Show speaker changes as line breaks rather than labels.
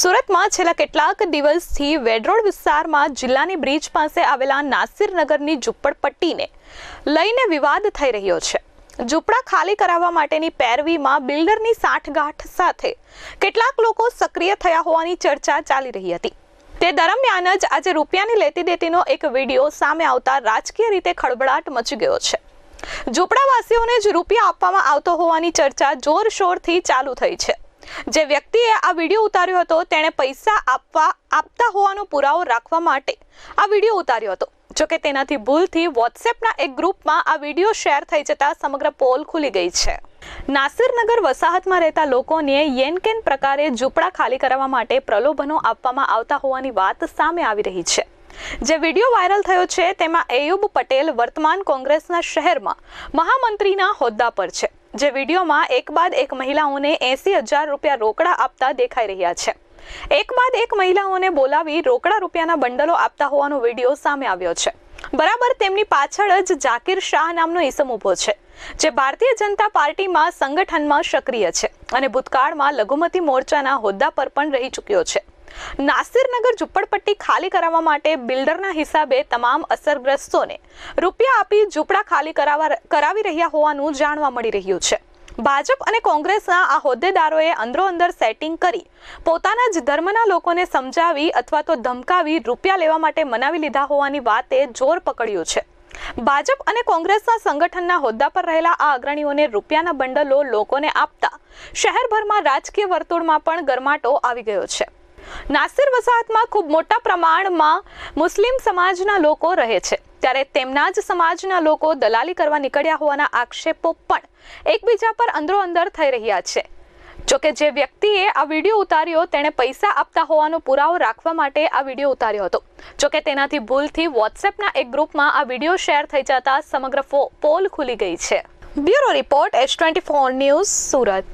સુરતમાં છેલ્લા કેટલાક દિવસથી વેડરોડ વિસ્તારમાં જિલ્લાની બ્રિજ પાસે આવેલા નાસિરનગરની ઝુંપડપટ્ટીને લઈને વિવાદ થઈ રહ્યો છે. ઝૂંપડા ખાલી કરાવવા માટેની પેરવીમાં બિલ્ડરની સાંઠગાંઠ સાથે કેટલાક લોકો સક્રિય થયા હોવાની ચર્ચા ચાલી રહી હતી. તે દરમિયાન જ આજે રૂપિયાની લેતી દેતીનો એક વીડિયો સામે આવતા રાજકીય રીતે ખળભળાટ મચી ગયો છે. ઝૂંપડાવાસીઓને જ રૂપિયા આપવામાં આવતો હોવાની ચર્ચા જોરશોરથી ચાલુ થઈ છે. જે વ્યક્તિએ આ વીડિયો ઉતાર્યો હતો, તેણે પૈસા આપવા, આપતા હોવાનો પુરાવો રાખવા માટે આ વીડિયો ઉતાર્યો હતો. જોકે તેનાથી ભૂલથી વોટ્સએપના એક ગ્રુપમાં આ વીડિયો શેર થઈ જતા સમગ્ર પોલ ખુલી ગઈ છે. નાસિરનગર વસાહતમાં રહેતા લોકોને યેનકેન પ્રકારે ઝૂંપડા ખાલી કરવા માટે પ્રલોભનો આપવામાં આવતા હોવાની વાત સામે આવી રહી છે. જે વીડિયો વાયરલ થયો છે, તેમાં એયુબ પટેલ વર્તમાન કોંગ્રેસના શહેરમાં મહામંત્રીના હોદ્દા પર છે. જે વિડીયોમાં એક બાદ એક મહિલાઓને એસી હજાર રૂપિયા રોકડા આપતા દેખાઈ રહ્યા છે. એક બાદ એક મહિલાઓને બોલાવી રોકડા રૂપિયાના બંડલો આપતા હોવાનો વીડિયો સામે આવ્યો છે. બરાબર તેમની પાછળ જ જાકીર શાહ નામનો ઈસમ ઊભો છે, જે ભારતીય જનતા પાર્ટીમાં સંગઠનમાં સક્રિય છે અને ભૂતકાળમાં લઘુમતી મોરચાના હોદ્દા પર પણ રહી ચૂક્યો છે. નાસિરનગર ઝુંપડપટ્ટી ખાલી કરાવવા માટે બિલ્ડરના હિસાબે તમામ અસરગ્રસ્તોને રૂપિયા આપી ઝૂંપડા ખાલી કરાવવા કરાવી રહ્યા હોવાનું જાણવા મળી રહ્યું છે. ભાજપ અને કોંગ્રેસના આ હોદ્દેદારોએ અંદરો અંદર સેટિંગ કરી પોતાના જ ધર્મના લોકોને સમજાવી અથવા તો ધમકાવી રૂપિયા લેવા માટે મનાવી લીધા હોવાની વાતે જોર પકડ્યું છે. ભાજપ અને કોંગ્રેસના સંગઠનના હોદ્દા પર રહેલા આ અગ્રણીઓને રૂપિયાના બંડલો લોકોને આપતા શહેરભરમાં રાજકીય વર્તુળમાં પણ ગરમાટો આવી ગયો છે. નાસિર વસાહતમાં ખૂબ મોટા પ્રમાણમાં મુસ્લિમ સમાજના લોકો રહે છે. ત્યારે તેમના જ સમાજના લોકો દલાલી કરવા નીકળ્યા હોવાના આક્ષેપો પણ એકબીજા પર અંદરો અંદર થઈ રહ્યા છે. જોકે જે વ્યક્તિએ આ વીડિયો ઉતાર્યો તેણે પૈસા આપતા હોવાનો પુરાવો રાખવા માટે આ વીડિયો ઉતાર્યો હતો. જોકે તેનાથી ભૂલથી વોટ્સએપના એક ગ્રુપમાં આ વીડિયો શેર થઈ જતા સમગ્ર પોલ ખુલી ગઈ છે. Bureau report H twenty four news Surat.